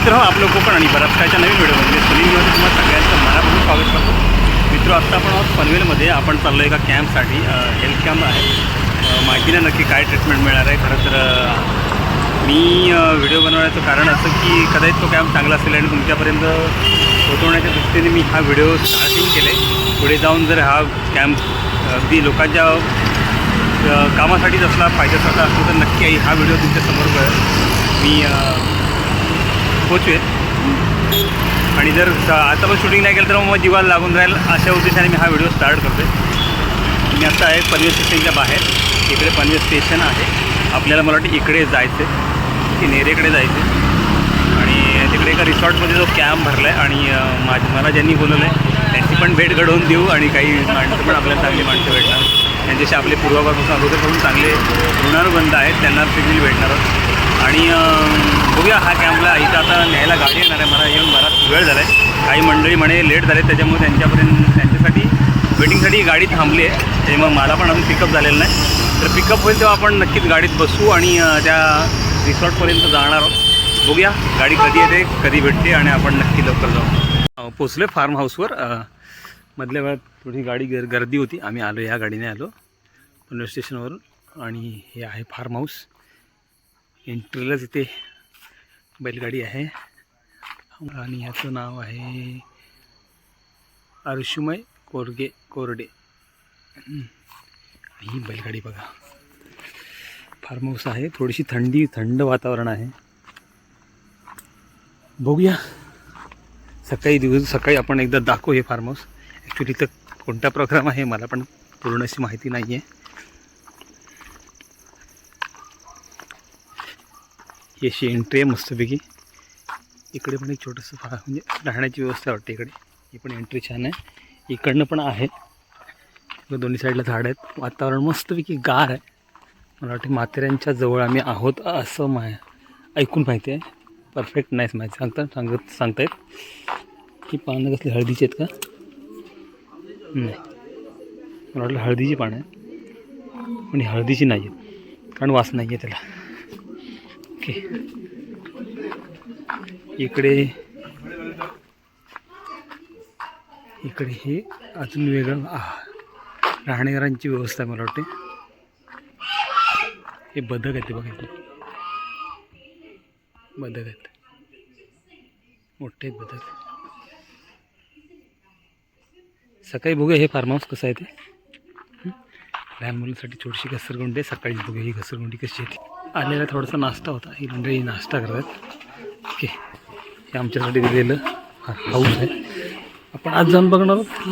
मित्र हो, आपलं कोकण आणि बऱ्याच नवीन व्हिडिओमध्ये सुनीलमध्ये तुम्हाला सगळ्यांचं मनापासून स्वागत करतो. मित्र आत्ता आपण आहोत पनवेलमध्ये. आपण चाललो एका कॅम्पसाठी. हेल्थ कॅम्प आहे. अ, माहिती नाही नक्की काय ट्रीटमेंट मिळणार आहे. खरं तर मी व्हिडिओ बनवण्याचं कारण असं की कदाचित तो कॅम्प चांगला असेल आणि तुमच्यापर्यंत पोहोचवण्याच्या दृष्टीने मी हा व्हिडिओ स्टार्टिंग केले पुढे जाऊन जर हा कॅम्प अगदी लोकांच्या कामासाठीच असला फायद्याचा असला तर नक्की हा व्हिडिओ तुमच्यासमोर मी अ, पोचवेल आणि जर आता पण शूटिंग नाही केलं तर मग जीवाला लागून राहील अशा उद्देशाने मी हा व्हिडिओ स्टार्ट करतो मी आता आहे पनवेल स्टेशनच्या बाहेर. इकडे पनवेल स्टेशन आहे. आपल्याला मला वाटतं इकडे जायचं आहे की नेरेकडे जायचं आणि तिकडे एका रिसॉर्टमध्ये जो कॅम्प भरला आहे आणि माझ मला ज्यांनी बोलवलं आहे त्यांची पण भेट घडवून देऊ आणि काही माणसं पण आपल्याला चांगली माणसं भेटणार. त्यांच्याशी आपले पूर्वापासून अगोदरपासून चांगले ऋणानुबंध आहेत. त्यांना देखील भेटणार आहोत. आणि बघूया हा कॅम्पला. इथं आता न्यायला गाडी येणार आहे. मला येऊन बराच वेळ झाला आहे काही मंडळी म्हणे लेट झाले त्याच्यामुळे त्यांच्यापर्यंत त्यांच्यासाठी वेटिंगसाठी गाडी थांबली आहे. त्यामुळे मला पण अजून पिकअप झालेलं नाही. तर पिकअप होईल तेव्हा आपण नक्कीच गाडीत बसू आणि त्या रिसॉर्टपर्यंत जाणार आहोत. बघूया गाडी कधी येते कधी भेटते आणि आपण नक्की लवकर जाऊ. पोचलो फार्म हाऊसवर मधल्या वेळात थोडी गाडी गर गर्दी होती. आम्ही आलो ह्या गाडीने आलो. पनवेल स्टेशनवरून आणि हे आहे फार्म हाऊस एंट्रीलाच इथे बैलगाडी आहे. आणि ह्याचं नाव आहे आरुषमय कोरगे कोरडे. ही बैलगाडी बघा. फार्म हाऊस आहे. थोडीशी थंडी थंड वातावरण आहे. बघूया. सकाळी दिवस सकाळी आपण एकदा दाखवू हे फार्म हाऊस. ॲक्च्युली तर कोणता प्रोग्राम आहे मला पण पूर्ण अशी माहिती नाही आहे ही अशी एंट्री आहे मस्तपैकी. इकडे पण एक छोटंसं फा म्हणजे राहण्याची व्यवस्था वाटते इकडे. ही पण एंट्री छान आहे. इकडनं पण आहे. दोन्ही साईडला झाड आहेत. वातावरण मस्तपैकी गार आहे. मला वाटते माथेऱ्यांच्या जवळ आम्ही आहोत असं मा ऐकून माहिती आहे. परफेक्ट नाहीच माहिती. सांगता सांगत सांगतायत. की पानं कसली हळदीची आहेत का? नाही. मला वाटलं हळदीची पानं आहे पण ही हळदीची नाही आहेत कारण वास नाही आहे त्याला. ओके. इकडे इकडे हे अजून वेगळं राहणेकरांची व्यवस्था मला वाटते. हे बदक आहेत ते बघा इथे बदक आहेत. मोठे आहेत बदक. सकाळी बघूया हे फार्म हाऊस कसं आहे ते. लहान मुलांसाठी छोटीशी घसरगुंडी आहे. सकाळी बघूया ही घसरगुंडी कशी आहे ती. आलेला थोडासा नाश्ता होता. ही मंडळी नाश्ता करतात. ओके. हे आमच्यासाठी दिलेलं हाऊस आहे. आपण आज जाऊन बघणार आहोत की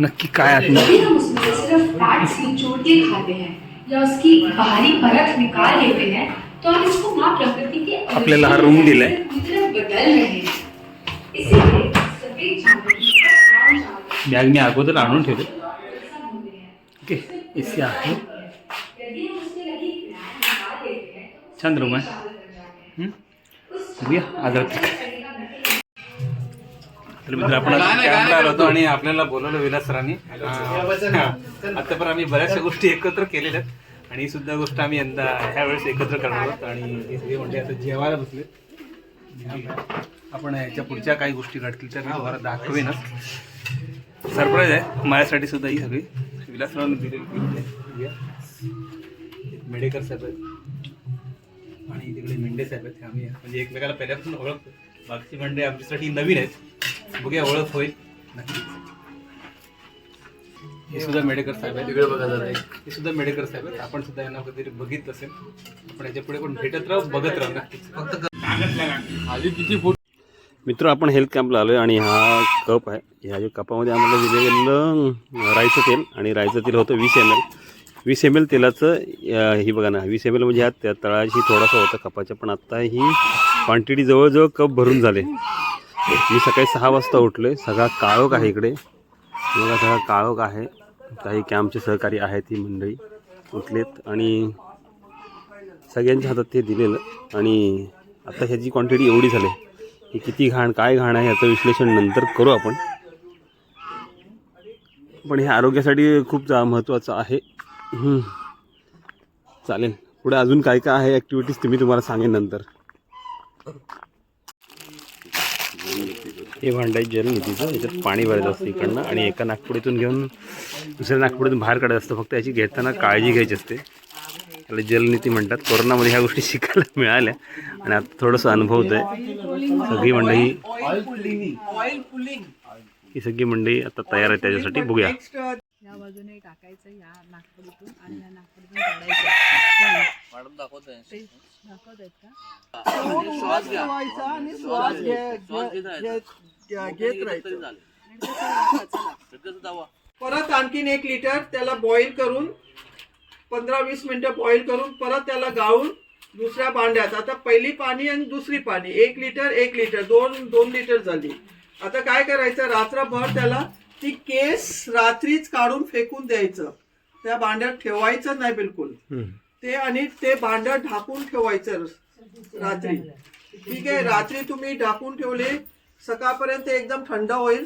नक्की काय आतमध्ये यदि हम उसमें से सिर्फ फैट्स निचोड़ के खाते हैं या उसकी बाहरी परत निकाल लेते हैं तो हम इसको माँ प्रकृति के आपल्याला हा room दिलाय. बॅग मी अगोदर आणून ठेवले ओके. एसी आहे यदि हम उसमें लगी ग्लैंड निकाल लेते हैं तो छान रूम आहे बघूया आज रात्री तर मित्र आपण आलो होतो आणि आपल्याला बोलवलं विलास सरांनी आता पण आम्ही बऱ्याचशा गोष्टी एकत्र केलेल्या आहेत. आणि ही सुद्धा गोष्ट आम्ही यंदा ह्या वेळेस एकत्र करणार आहोत. आणि हे सगळे म्हणजे आता जेवायला बसले. आपण याच्या पुढच्या काही गोष्टी घडतील तर तुम्हाला दाखवेनच. सरप्राईज आहे. माझ्यासाठी सुद्धा ही सगळी. विलास सरांनी दिलेली. मेडेकर साहेब आणि तिकडे मेंढे साहेब आहेत आम्ही म्हणजे एकमेकाला पहिल्यापासून ओळखतो. बाकीची मंडळी आमच्यासाठी नवीन आहेत. बघूया ओळख होईल. नक्कीच. हे सुद्धा मेडेकर साहेब आहेत. तिकडे बघा हे सुद्धा मेडेकर साहेब आहेत. आपण सुद्धा यांना कधीतरी बघितलं असेल. आपण याच्यापुढे पण भेटत राहू बघत राहू. नक्कीच. मित्र आपण हेल्थ कॅम्पला आलो आहे आणि हा कप आहे. ह्या जो कपामध्ये आम्हाला दिलेलं राईचं तेल आणि राईचं तेल होतं वीस एम एल वीस एम एल तेलाचं अ, ही बघा ना वीस एम एल म्हणजे ह्या त्या तळाशी थोडासा होता कपाच्या पण आत्ता ही क्वांटिटी जवळजवळ कप भरून झाले. मी सकाळी सहा वाजता उठलो आहे सगळा काळोख आहे इकडे. बघा सगळा काळोख आहे. काही कॅम्पचे सहकारी आहेत ही मंडळी उठलेत आणि सगळ्यांच्या हातात ते दिलेलं. आणि आता ह्याची क्वांटिटी एवढी झाली की किती घाण काय घाण आहे याचं विश्लेषण नंतर करू आपण. पण हे आरोग्यासाठी खूप जा महत्त्वाचं आहे. चालेल. पुढे अजून काय काय आहे ॲक्टिव्हिटीज ते मी तुम्हाला सांगेन नंतर. हे भांड आहे जलनिधीचं याच्यात पाणी भरायचं असतं इकडनं आणि एका नागपुडीतून घेऊन दुसऱ्या नागपुडीतून बाहेर काढत असतं. फक्त याची घेताना काळजी घ्यायची असते. त्याला जलनीती म्हणतात. कोरोनामध्ये ह्या गोष्टी शिकायला मिळाल्या. आणि आता थोडंसं अनुभवत आहे सगळी मंडळी ही सगळी मंडळी आता तयार आहे त्याच्यासाठी. बघूया. या बाजूने टाकायचं या नागपुडीतून आणि या नागपुडीतून काढायचं. दाखवत का? आणि श्वास घेत राहायचं. परत आणखीन एक लिटर त्याला बॉईल करून पंधरा वीस मिनिटं बॉईल करून परत त्याला गाळून दुसऱ्या भांड्यात. आता पहिली पाणी आणि दुसरी पाणी. एक लिटर एक लिटर. दोन दोन लिटर झाली. आता काय करायचं? रात्रभर त्याला ती केस रात्रीच काढून फेकून द्यायचं. त्या भांड्यात ठेवायचं नाही बिलकुल. ते आणि ते भांड ढाकून ठेवायचं रात्री. ठीक आहे रात्री तुम्ही ढाकून ठेवले सकाळपर्यंत एकदम थंड होईल.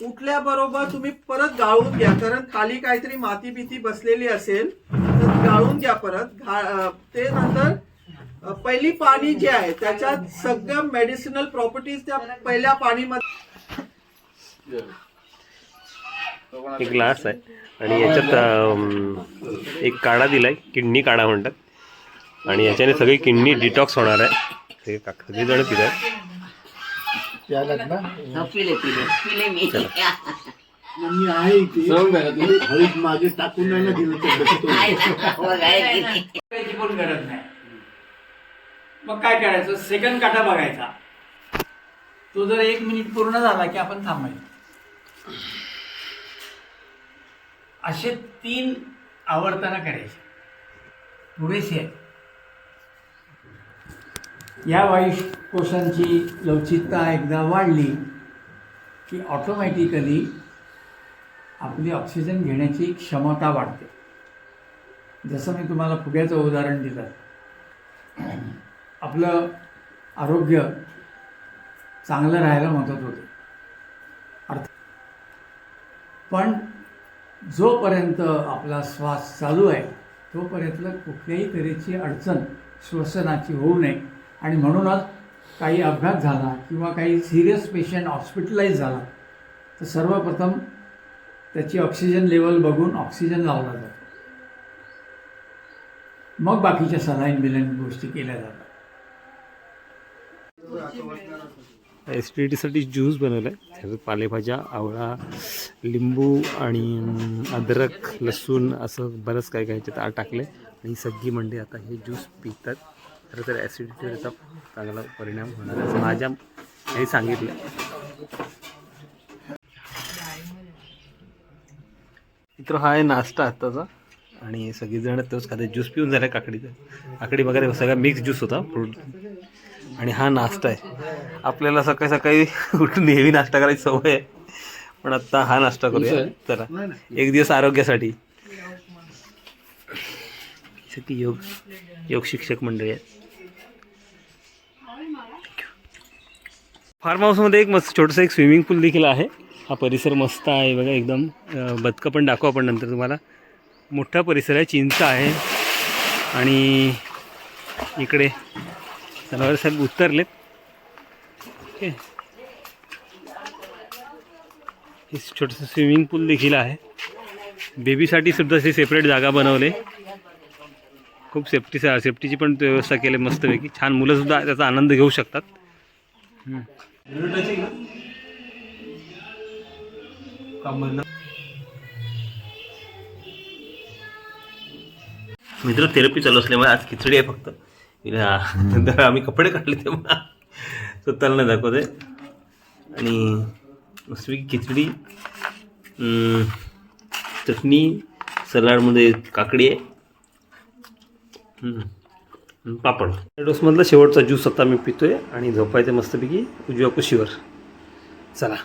उठल्याबरोबर तुम्ही परत गाळून घ्या कारण खाली काहीतरी माती बिती बसलेली असेल तर गाळून घ्या परत. घा ते नंतर पहिली पाणी जे आहे त्याच्यात सगळं मेडिसिनल प्रॉपर्टीज त्या पहिल्या पाणीमध्ये एक ग्लास आहे. आणि याच्यात एक काढा दिलाय किडनी काढा म्हणतात. आणि याच्याने सगळी किडनी डिटॉक्स होणार आहे. सगळे काक- सगळेजण आहे मागे टाकून दिलं पण गरज नाही. मग काय करायचं? सेकंड काटा बघायचा. तो जर एक मिनिट पूर्ण झाला की आपण थांबायचं. असे तीन आवडताना करायचे. पुरेसे आहेत. या वायुकोशांची लवचिकता एकदा वाढली की ऑटोमॅटिकली आपली ऑक्सिजन घेण्याची क्षमता वाढते. जसं मी तुम्हाला फुग्याचं उदाहरण दिलं. आपलं आरोग्य चांगलं राहायला मदत होते. अर्थ पण जोपर्यंत आपला श्वास चालू आहे तोपर्यंत कुठल्याही तऱ्हेची अडचण श्वसनाची होऊ नये. आणि म्हणूनच काही अपघात झाला किंवा काही सिरियस पेशंट हॉस्पिटलाइज झाला तर सर्वप्रथम त्याची ऑक्सिजन लेवल बघून ऑक्सिजन लावला जातो. मग बाकीच्या सलाईन बिलाईन गोष्टी केल्या जातात. ॲसिडिटीसाठी ज्यूस बनवलं आहे त्याच्यात पालेभाज्या आवळा लिंबू आणि अद्रक लसूण असं बरंच काय काय ह्याच्यात टाकलं आहे आणि सगळी मंडळी आता हे ज्यूस पितात. खरं तर ॲसिडिटीचा चांगला परिणाम होणार आहे. असं माझ्या हे सांगितलं. मित्र हा आहे नाश्ता आत्ताचा. आणि सगळीजण तोच खाते ज्यूस पिऊन झाला काकडीचा. काकडी वगैरे सगळा मिक्स ज्यूस होता. फ्रूट आणि हा नाश्ता आहे. आपल्याला सकाळी सकाळी उठून नेहमी नाश्ता करायची सवय आहे. पण आत्ता हा नाश्ता करूया. चला. एक दिवस आरोग्यासाठी. योग योग शिक्षक मंडळी आहेत. फार्म हाऊसमध्ये एक मस्त छोटंसं एक स्विमिंग पूल देखील आहे. हा परिसर मस्त आहे बघा एकदम बदकं पण दाखवू आपण नंतर तुम्हाला. मोठा परिसर आहे चिंच आहे. आणि इकडे जनावर साहेब उतरलेत. ओके. हे छोटंसं स्विमिंग पूल देखील आहे. बेबीसाठी सुद्धा अशी सेपरेट जागा बनवले. खूप सेफ्टी सेफ्टीची पण व्यवस्था केली मस्तपैकी. छान मुलंसुद्धा त्याचा आनंद घेऊ शकतात. मित्र थेरपी चालू असल्यामुळे आज खिचडी आहे फक्त. नंतर आम्ही कपडे काढले तेव्हा स्वतःला नाही दाखवते आणि मस्तपैकी खिचडी चटणी सलाडमध्ये काकडी आहे पापड डोसमधला शेवटचा ज्यूस आता मी पितोय आणि झोपायचं मस्तपैकी उजव्या कुशीवर चला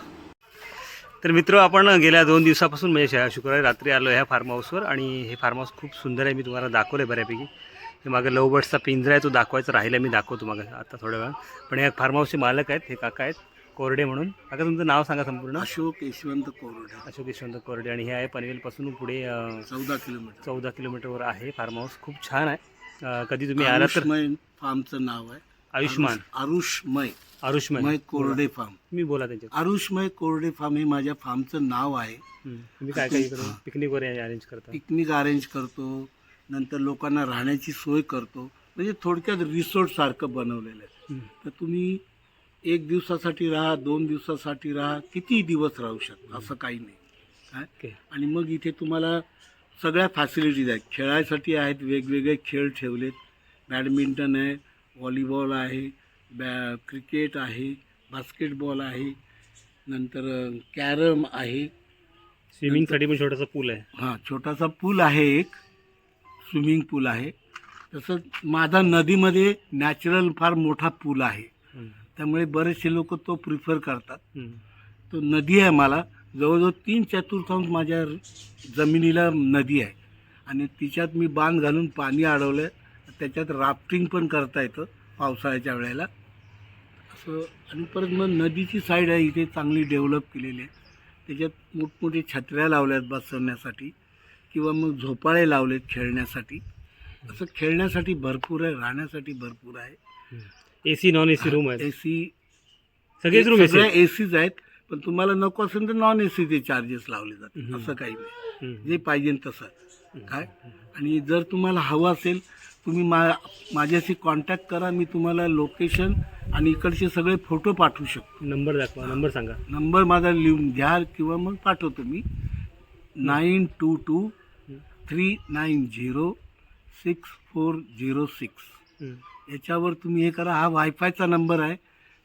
तर मित्र आपण गेल्या दोन दिवसापासून म्हणजे शुक्रवारी रात्री आलो ह्या फार्म हाऊसवर आणि हे फार्म हाऊस खूप सुंदर आहे. मी तुम्हाला दाखवलं आहे बऱ्यापैकी. हे मागे लव बर्ड्सचा पिंजरा आहे तो दाखवायचा राहिला मी दाखवतो मग आता थोड्या वेळा पण या फार्म हाऊसचे मालक आहेत हे काका आहेत कोरडे म्हणून. काका तुमचं नाव सांगा संपूर्ण. अशोक यशवंत कोरडे. अशोक यशवंत कोरडे आणि हे आहे पनवेलपासून पुढे चौदा किलोमीटर. चौदा किलोमीटरवर आहे फार्म हाऊस खूप छान आहे. कधी तुम्ही आलात तर फार्मचं नाव आहे. आयुष्मान आरुषमय. आरुष्मान मय कोरडे फार्म. तुम्ही बोला त्यांच्यात. आरुषमय कोरडे फार्म हे माझ्या फार्मचं नाव आहे. हम्म. तुम्ही काय काय इकडे पिकनिकवर अरेंज करता? पिकनिक अरेंज करतो. नंतर लोकांना राहण्याची सोय करतो. म्हणजे थोडक्यात रिसॉर्ट सारखं बनवलेलं आहे. हम्म. तर तुम्ही एक दिवसासाठी राहा दोन दिवसासाठी राहा किती दिवस राहू शकता. असं काही नाही. काय आणि मग इथे तुम्हाला सगळ्या फॅसिलिटीज आहेत. खेळायसाठी आहेत वेगवेगळे खेळ ठेवलेत. बॅडमिंटन आहे व्हॉलीबॉल आहे बॅ क्रिकेट आहे बास्केटबॉल आहे नंतर कॅरम आहे. स्विमिंगसाठी पण छोटासा पूल आहे. हां छोटासा पूल आहे एक. स्विमिंग पूल आहे. तसंच माधा नदीमध्ये नॅचरल फार मोठा पूल आहे. त्यामुळे बरेचसे लोक तो प्रिफर करतात. तो नदी आहे मला. जवळजवळ तीन चतुर्थांश माझ्या जमिनीला नदी आहे. आणि तिच्यात मी बांध घालून पाणी अडवलं आहे त्याच्यात राफ्टिंग पण करता येतं पावसाळ्याच्या वेळेला. असं आणि परत मग नदीची साईड आहे इथे चांगली डेव्हलप केलेली आहे. त्याच्यात मोठमोठे छत्र्या लावल्यात बसवण्यासाठी किंवा मग झोपाळे लावलेत खेळण्यासाठी. असं खेळण्यासाठी भरपूर आहे राहण्यासाठी भरपूर आहे. एसी नॉन एसी रूम आहे ए सी सगळेच रूम एसी सगळ्या एसीज आहेत पण तुम्हाला नको असेल तर नॉन एसीचे चार्जेस लावले जातात. असं काही नाही. जे पाहिजे तसं. काय? आणि जर तुम्हाला हवं असेल तुम्ही मा माझ्याशी कॉन्टॅक्ट करा मी तुम्हाला लोकेशन आणि इकडचे सगळे फोटो पाठवू शकतो. नंबर दाखवा नंबर सांगा. नंबर माझा लिहून घ्या किंवा मग पाठवतो मी. Nine two two three nine zero six four zero six. याच्यावर तुम्ही हे करा हा वायफायचा नंबर आहे.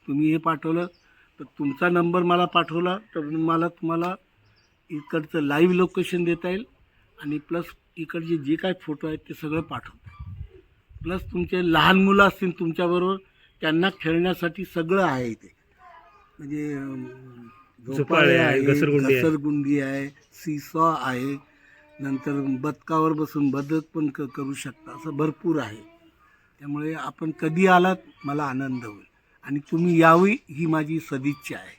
तुम्ही हे पाठवलं तर तुमचा नंबर मला पाठवला तर मला तुम्हाला इकडचं लाईव्ह लोकेशन देता येईल. आणि प्लस इकडचे जे काय फोटो आहेत ते सगळं पाठवता. प्लस तुमचे लहान मुलं असतील तुमच्याबरोबर त्यांना खेळण्यासाठी सगळं आहे इथे. म्हणजे झोपाळे आहे, घसरगुंडी आहे. घसरगुंडी आहे सीसॉ आहे नंतर बदकावर बसून बदक पण क करू शकता असं भरपूर आहे. त्यामुळे आपण कधी आलात मला आनंद होईल. आणि तुम्ही यावी ही माझी सदिच्छा आहे.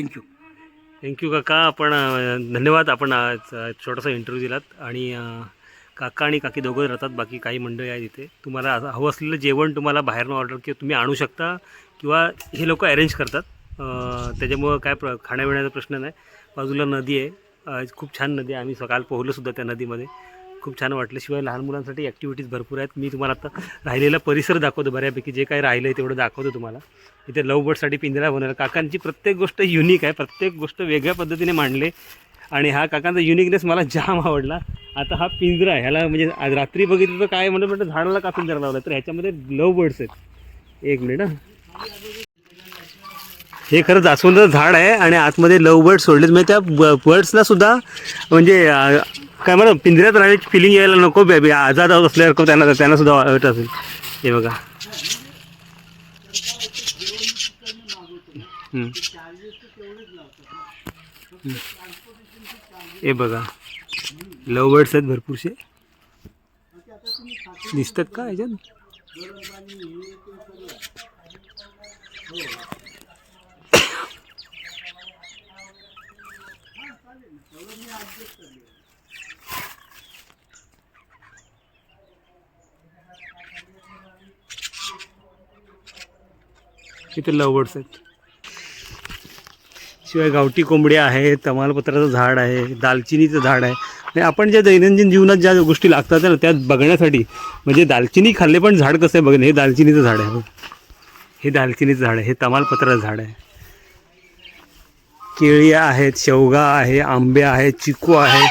थँक्यू थँक्यू काका. आपण अं, धन्यवाद. आपण छोटासा इंटरव्ह्यू दिलात. आणि अं, काका आणि काकी दोघं राहतात बाकी काही मंडळी आहेत इथे. तुम्हाला असं हवं असलेलं जेवण तुम्हाला बाहेरनं ऑर्डर किंवा तुम्ही आणू शकता किंवा हे लोक अरेंज करतात. त्याच्यामुळं काय प्र खाण्यापिण्याचा प्रश्न नाही. बाजूला नदी आहे. खूप छान नदी आहे. आम्ही सकाळ पोहलोसुद्धा त्या नदीमध्ये. खूप छान वाटलं. शिवाय लहान मुलांसाठी ॲक्टिव्हिटीज भरपूर आहेत. मी तुम्हाला आता राहिलेला परिसर दाखवतो बऱ्यापैकी. जे काही राहिलं आहे तेवढं दाखवतो तुम्हाला. इथे लव बर्डसाठी पिंजरा बनवला. काकांची प्रत्येक गोष्ट युनिक आहे. प्रत्येक गोष्ट वेगळ्या पद्धतीने मांडले. आणि हा काकांचा युनिकनेस मला जाम आवडला. आता हा पिंजरा आहे. ह्याला म्हणजे आज रात्री बघितलं तर काय म्हणलं म्हटलं झाडाला का पिंजरा लावला तर ह्याच्यामध्ये लव बर्ड्स आहेत. एक मिनिट हां. हे खरं जास्वंदाचं झाड आहे आणि आतमध्ये लव बर्ड सोडलेत. म्हणजे त्या बर्ड्सला सुद्धा म्हणजे काय म्हणा पिंजऱ्यात राहण्याची फिलिंग यायला नको बेबी आजाद असल्यासारखं त्यांना त्यांना सुद्धा वाटत असेल. हे बघा. हम्म. हे बघा. लव बर्ड्स आहेत भरपूरसे दिसतात का याच्यात? इथे लवबर्ड्स आहेत. शिवाय गावठी कोंबड्या आहे तमालपत्राचं झाड आहे दालचिनीचं झाड आहे. आणि आपण ज्या दैनंदिन जीवनात ज्या गोष्टी लागतात ना त्या बघण्यासाठी म्हणजे दालचिनी खाल्ले पण झाड कसं आहे बघ हे दालचिनीचं झाड आहे हे दालचिनीचं झाड आहे हे तमालपत्राचं झाड आहे. केळी आहेत शेवगा आहे आंबे आहेत चिकू आहे.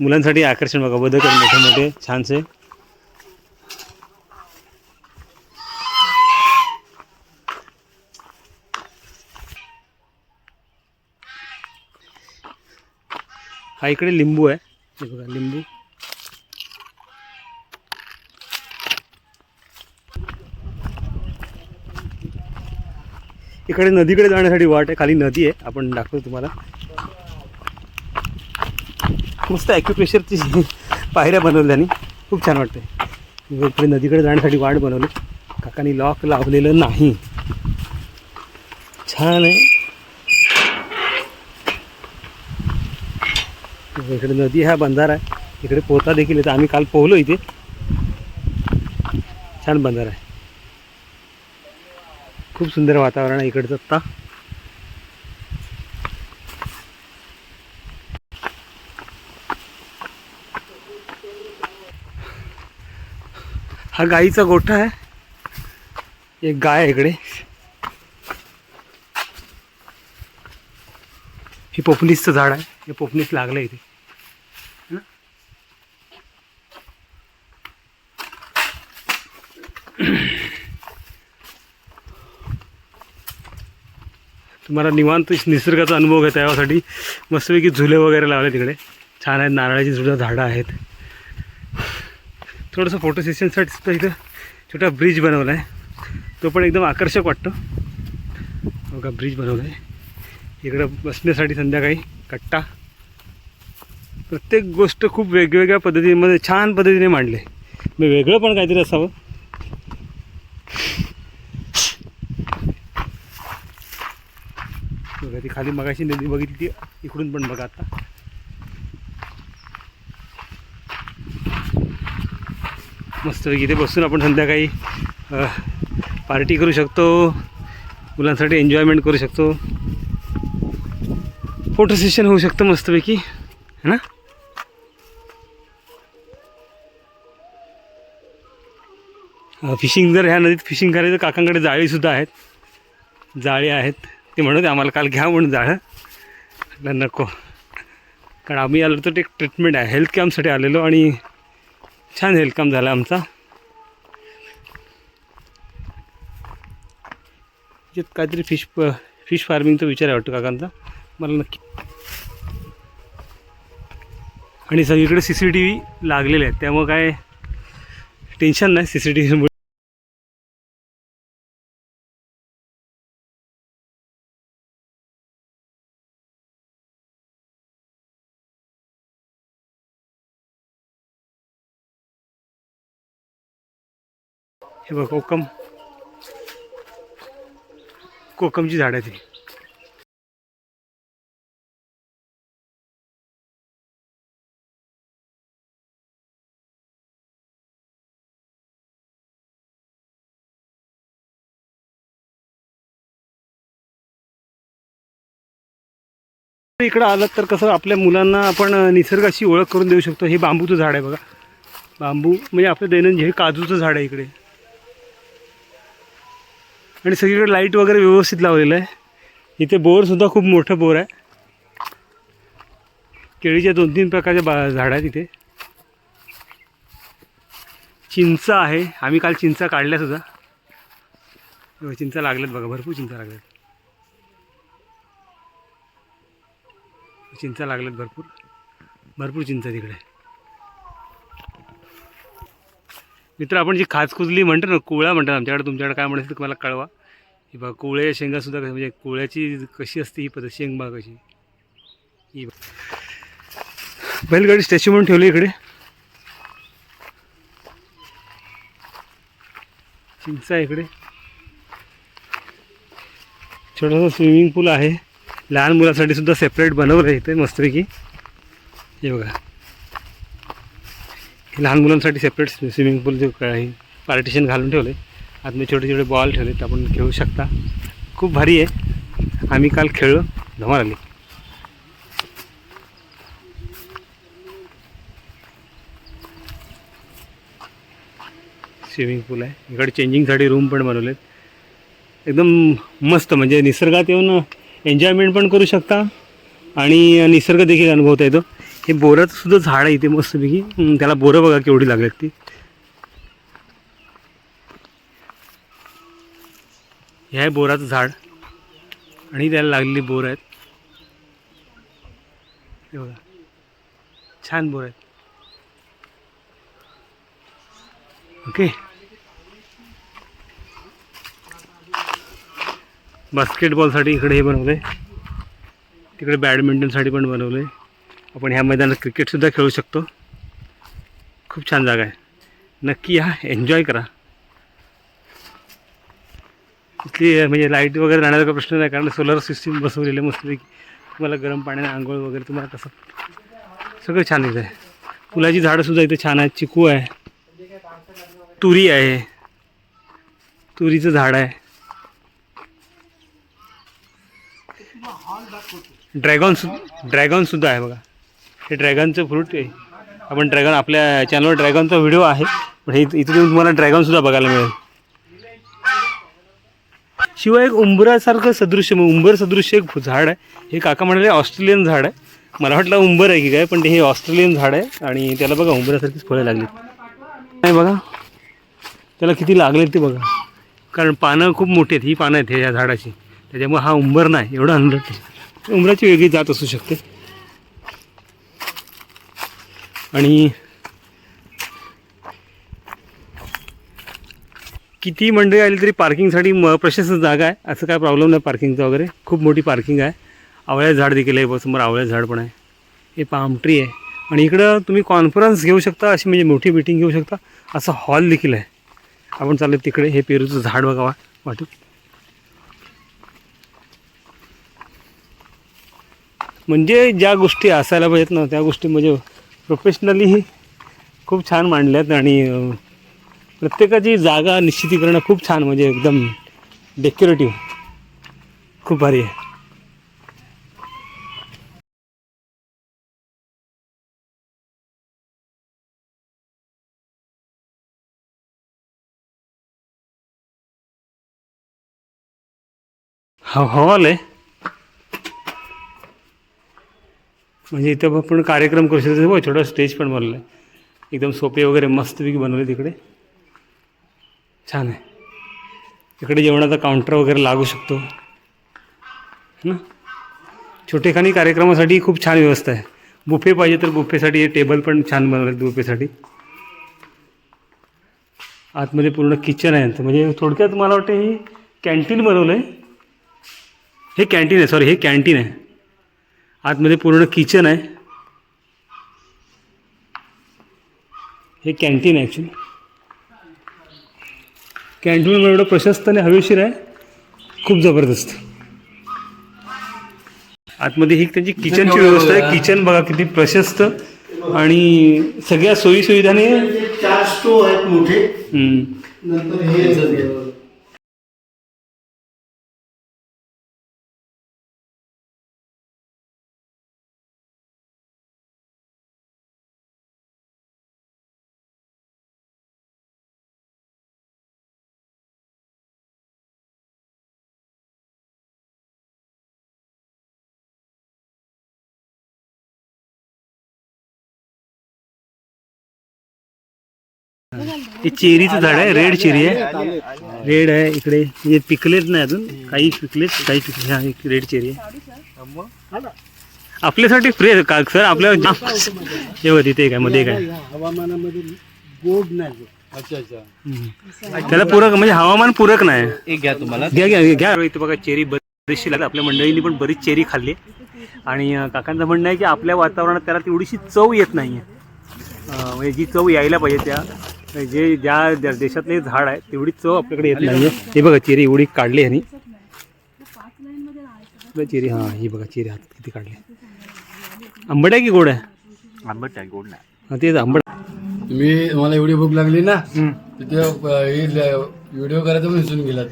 मुलांसाठी आकर्षण बघा बदक मोठे मोठे छानसे. हा इकडे लिंबू आहे. हे बघा लिंबू. इकडे नदीकडे जाण्यासाठी वाट आहे खाली नदी आहे. आपण दाखवतो तुम्हाला. मस्त ॲक्युप्रेशरची पायऱ्या बनवल्याने खूप छान वाटते इकडे नदीकडे जाण्यासाठी वाट बनवली. काकांनी लॉक लावलेलं नाही. छान आहे. इकडे नदी हा बंधारा आहे. इकडे पोहता देखील येतं आम्ही काल पोहलो इथे. छान बंधारा आहे. खूप सुंदर वातावरण आहे इकडचं आत्ता. हा गाईचा गोठा आहे. एक गाय आहे इकडे. हे पोपनीसचं झाड आहे. हे पोपनीस लागलं इथे. तुम्हाला निवांत निसर्गाचा अनुभव घेता यासाठी मस्तपैकी झुले वगैरे लावले तिकडे. छान आहेत नारळाची सुद्धा झाडं आहेत. थोडंसं फोटो सेशनसाठी सुद्धा इथं छोटा ब्रिज बनवला आहे. तो पण एकदम आकर्षक वाटतो. बघा ब्रिज बनवला आहे इकडं बसण्यासाठी संध्याकाळी कट्टा. प्रत्येक गोष्ट खूप वेगवेगळ्या पद्धतीमध्ये छान पद्धतीने मांडले मग वेगळं पण काहीतरी असावं. बघा ती खाली मगाशी नदी बघितली ती इकडून पण बघा आता. मस्तपैकी इथे बसून आपण संध्याकाळी पार्टी करू शकतो मुलांसाठी एन्जॉयमेंट करू शकतो. फोटो सेशन होऊ शकतं मस्तपैकी है ना? फिशिंग जर ह्या नदीत फिशिंग करायचं काकांकडे जाळीसुद्धा आहेत. जाळी आहेत. ते म्हणत आम्हाला काल घ्या म्हणून जाळं नको. कारण आम्ही आलो तर ते एक ट्रीटमेंट आहे हेल्थ कॅम्पसाठी आलेलो आणि छान हेल्थ कॅम्प झाला आमचा. त्याच्यात काहीतरी फिश फिश फार्मिंगचा विचार आहे वाटतो काकांचा. मला नक्की आणि सगळीकडे सी सी टी व्ही लागलेले आहेत. त्यामुळं काय टेन्शन नाही सी सी टी व्हीमुळे हे बघ कोकम. कोकमची झाड आहे ती इकडं आलं तर कसं आपल्या मुलांना आपण निसर्गाची ओळख करून देऊ शकतो. हे बांबूचं झाड आहे बघा. बांबू म्हणजे आपलं दैनंदिन हे काजूचं झाड आहे इकडे. आणि सगळीकडे लाइट वगैरे व्यवस्थित लावलेलं आहे. इथे बोरसुद्धा खूप मोठं बोर आहे. केळीच्या दोन तीन प्रकारच्या बा झाडं आहेत इथे. चिंच आहे. आम्ही काल चिंचा काढल्या सुद्धा. चिंचा लागल्यात बघा भरपूर चिंचा लागल्यात. चिंचा लागल्यात भरपूर. भरपूर चिंचा तिकडे मित्र आपण जी खाजकुजली म्हणतो ना कुळा म्हणतात आमच्याकडे तुमच्याकडे काय म्हणायचं तुम्हाला मला कळवा. ही बा कुळे शेंगासुद्धा कसं म्हणजे कुळ्याची कशी असते ही पद्धत शेंगबा कशी. ही बैलगाडी स्टॅच्यू म्हणून ठेवली इकडे. चिंचा आहे इकडे. छोटासा स्विमिंग पूल आहे. लहान मुलासाठी सुद्धा सेपरेट बनवलं आहे इथे मस्तपैकी. हे बघा. लहान मुलांसाठी सेपरेट स्विमिंग पूल जे आहे पार्टिशन घालून ठेवले. आतमध्ये छोटे छोटे बॉल ठेवले तर आपण खेळू शकता. खूप भारी आहे. आम्ही काल खेळलो धमाल आली. स्विमिंग पूल आहे. इकडे चेंजिंगसाठी रूम पण बनवलेत. एकदम मस्त म्हणजे निसर्गात येऊन एन्जॉयमेंट पण करू शकता आणि निसर्ग देखील अनुभवता येतो. हे बोराचं सुद्धा झाड आहे इथे मस्तपैकी. त्याला बोरं बघा केवढी लागलेत ती. हे आहे बोराचं झाड. आणि त्याला लागलेली बोर आहेत. हे बघा. छान बोर आहेत. ओके. बास्केटबॉलसाठी इकडे हे बनवलं आहे तिकडे बॅडमिंटनसाठी पण बनवलं आहे आपण ह्या मैदानात क्रिकेटसुद्धा खेळू शकतो. खूप छान जागा आहे. नक्की या एन्जॉय करा. इथली म्हणजे लाइट वगैरे राहण्याचा प्रश्न नाही कारण सोलर सिस्टीम बसवलेलं मस्तपैकी. तुम्हाला गरम पाण्याने आंघोळ वगैरे तुम्हाला कसं सगळं छान इथं आहे फुलाची झाडंसुद्धा इथे छान आहेत. चिकू आहे. तुरी आहे. तुरीचं झाड आहे. ड्रॅगॉन सु ड्रॅगॉनसुद्धा आहे बघा. हे ड्रॅगनचं फ्रूट आहे. आपण ड्रॅगन आपल्या चॅनलवर ड्रॅगनचा व्हिडिओ आहे. पण हे इथे येऊन तुम्हाला ड्रॅगनसुद्धा बघायला मिळेल. शिवाय एक उंबरासारखं सदृश्य मग उंबर सदृश्य एक झाड आहे. हे काका म्हणाले ऑस्ट्रेलियन झाड आहे. मला वाटलं उंबर आहे की काय पण ते हे ऑस्ट्रेलियन झाड आहे. आणि त्याला बघा उंबरासारखीच फळं लागली नाही बघा. त्याला किती लागले ते बघा. कारण पानं खूप मोठी आहेत. ही पानं आहेत ह्या झाडाची. त्याच्यामुळे हा उंबर नाही एवढा अंदर. उंबराची वेगळी जात असू शकते. आणि किती मंडळी आली तरी पार्किंगसाठी म प्रशस्त जागा आहे. असं काय प्रॉब्लेम नाही पार्किंगचा वगैरे. खूप मोठी पार्किंग आहे. आवळ्या झाड देखील आहे. ब- समोर आवळ्या झाड पण आहे. हे पाम ट्री आहे. आणि इकडं तुम्ही कॉन्फरन्स घेऊ शकता. अशी म्हणजे मोठी मीटिंग घेऊ शकता. असं हॉल देखील आहे. आपण चाललो तिकडे. हे पेरूचं झाड बघावा. वाटू म्हणजे ज्या गोष्टी असायला पाहिजेत ना त्या गोष्टी म्हणजे प्रोफेशनली खूप छान मांडल्यात आणि प्रत्येकाची जागा निश्चिती करणं खूप छान म्हणजे एकदम डेकोरेटिव्ह. खूप भारी आहे. हा हॉल आहे म्हणजे इथं आपण कार्यक्रम करू शकतो हो छोटा स्टेज पण बनवलं आहे एकदम सोपे वगैरे मस्तपैकी बनवले तिकडे. छान आहे. इकडे जेवणाचा काउंटर वगैरे लागू शकतो. ना? छोटेखानी कार्यक्रमासाठी खूप छान व्यवस्था आहे. बुफे पाहिजे तर बुफेसाठी हे टेबल पण छान बनवले बुफेसाठी आतमध्ये पूर्ण किचन आहे. म्हणजे थोडक्यात मला वाटतं ही कॅन्टीन बनवलं आहे हे कॅन्टीन आहे सॉरी हे कॅन्टीन आहे. आतमध्ये पूर्ण किचन आहे. हे कॅन्टीन आहे ॲक्च्युली कॅन्टीन एवढं प्रशस्त आणि हवेशीर आहे. खूप जबरदस्त. आतमध्ये ही त्यांची किचनची व्यवस्था आहे. किचन बघा किती प्रशस्त आणि सगळ्या सोयी सुविधाने चार स्टो आहेत मोठे. नंतर हे हे चेरीचं झाड आहे रेड चेरी आहे. रेड आहे इकडे. हे पिकलेच नाही अजून. काही पिकलेत काही पिकले हा एक रेड चेरी आहे. आपल्यासाठी फ्री आहे का सर आपल्या हे. बघ तिथे काय मध्ये काय हवामानामध्ये गोड नाही अच्छा अच्छा. त्याला पूरक म्हणजे हवामान पूरक नाही. एक घ्या तुम्हाला. घ्या घ्या घ्या. इथे बघा चेरी बरीचशी लागत आपल्या मंडळींनी पण बरीच चेरी खाल्ली. आणि काकांचं म्हणणं आहे की आपल्या वातावरणात त्याला तेवढीशी चव येत नाही आहे म्हणजे जी चव यायला पाहिजे त्या जे ज्या देशातले हे झाड आहे तेवढी चव आपल्याकडे येत नाही हे बघा चेरी एवढी काढली ह्यानी. बघा चेरी हां ही बघा चेरी हात किती काढली. आंबट आहे की गोड आहे? आंबट आहे गोड नाही. तेच आंबट. मी मला एवढी भूक लागली ना. तिथे व्हिडिओ करायचं पण विसरून गेलात.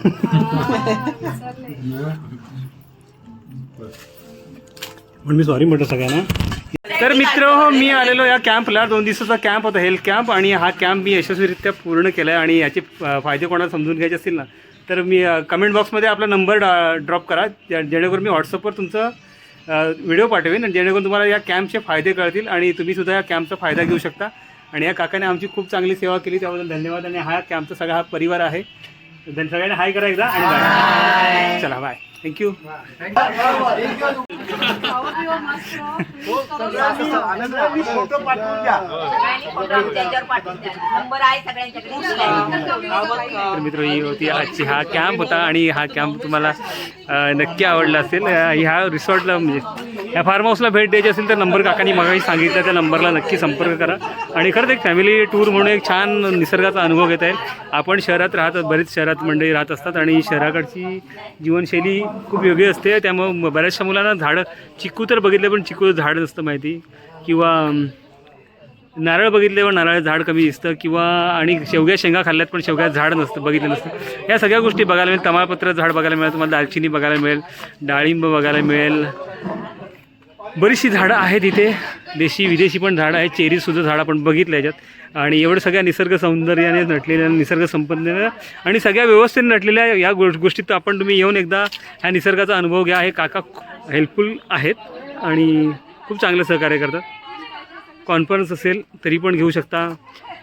म्हणून मी सॉरी म्हटलं सगळ्यांना. तर मित्र हो मी आलेलो या कॅम्पला दोन दिवसाचा कॅम्प होता हेल्थ कॅम्प आणि हा कॅम्प मी यशस्वीरित्या पूर्ण केला आहे आणि याचे फायदे कोणाला समजून घ्यायचे असतील ना तर मी कमेंट बॉक्समध्ये आपला नंबर ड्रॉप करा. ज्या- जेणेकरून मी व्हॉट्सअपवर तुमचं व्हिडिओ पाठवेन आणि जेणेकरून तुम्हाला या कॅम्पचे फायदे कळतील आणि तुम्ही सुद्धा या कॅम्पचा फायदा घेऊ शकता. आणि या काकाने आमची खूप चांगली सेवा केली त्याबद्दल धन्यवाद. आणि हा कॅम्पचा सगळा हा परिवार आहे. सगळ्यांना हाय करा एकदा आणि बाय चला बाय थँक्यू मित्र ही होती आजची हा कॅम्प होता आणि हा कॅम्प तुम्हाला नक्की आवडला असेल. ह्या रिसॉर्टला म्हणजे ह्या फार्म हाऊसला भेट द्यायची असेल तर नंबर काकांनी मगाही सांगितलं त्या नंबरला नक्की संपर्क करा. आणि खरंच एक फॅमिली टूर म्हणून एक छान निसर्गाचा अनुभव घेता येईल. आपण शहरात राहतात बरेच शहरात मंडळी राहत असतात आणि शहराकडची जीवनशैली खूप वेगळी असते. त्यामुळं बऱ्याचशा मुलांना झाडं चिकू तर बघितलं पण चिकूचं झाड नसतं माहिती. किंवा नारळ बघितले पण नारळ झाड कमी दिसतं. किंवा आणि शेवग्या शेंगा खाल्ल्यात पण शेवग्यात झाड नसतं बघितलं नसतं. या सगळ्या गोष्टी बघायला मिळेल. तमाळपत्र झाड बघायला मिळेल तुम्हाला दालचिनी बघायला मिळेल डाळिंब बघायला मिळेल. बरीचशी झाडं आहेत इथे. देशी विदेशी पण झाडं आहेत. चेरीसुद्धा झाडं आपण बघितलं याच्यात. आणि एवढं सगळ्या निसर्ग सौंदर्याने नटलेल्या निसर्ग संपन्नेनं आणि सगळ्या व्यवस्थेने नटलेल्या या गो गोष्टीत आपण तुम्ही येऊन एकदा ह्या निसर्गाचा अनुभव घ्या. हे काका हेल्पफुल आहेत आणि खूप चांगलं सहकार्य करतात. कॉन्फरन्स असेल तरी पण घेऊ शकता.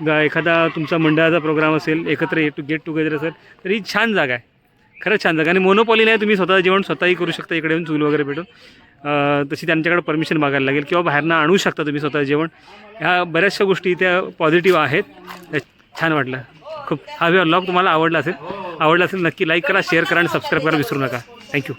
गा एखादा तुमचा मंडळाचा प्रोग्राम असेल एकत्र ये टू गेट टुगेदर असेल तरी छान जागा आहे. खरंच छान जागा. आणि मोनोपॉली नाही तुम्ही स्वतः जेवण स्वतःही करू शकता इकडे येऊन चूल वगैरे भेटून तशी त्यांच्याकडे परमिशन मागायला लागेल किंवा बाहेरनं आणू शकता तुम्ही स्वतः जेवण. ह्या बऱ्याचशा गोष्टी त्या पॉझिटिव्ह आहेत. छान वाटलं. खूप हा व्लॉग तुम्हाला आवडला असेल आवडला असेल नक्की लाईक करा शेअर करा आणि सबस्क्राईब करा विसरू नका. थँक्यू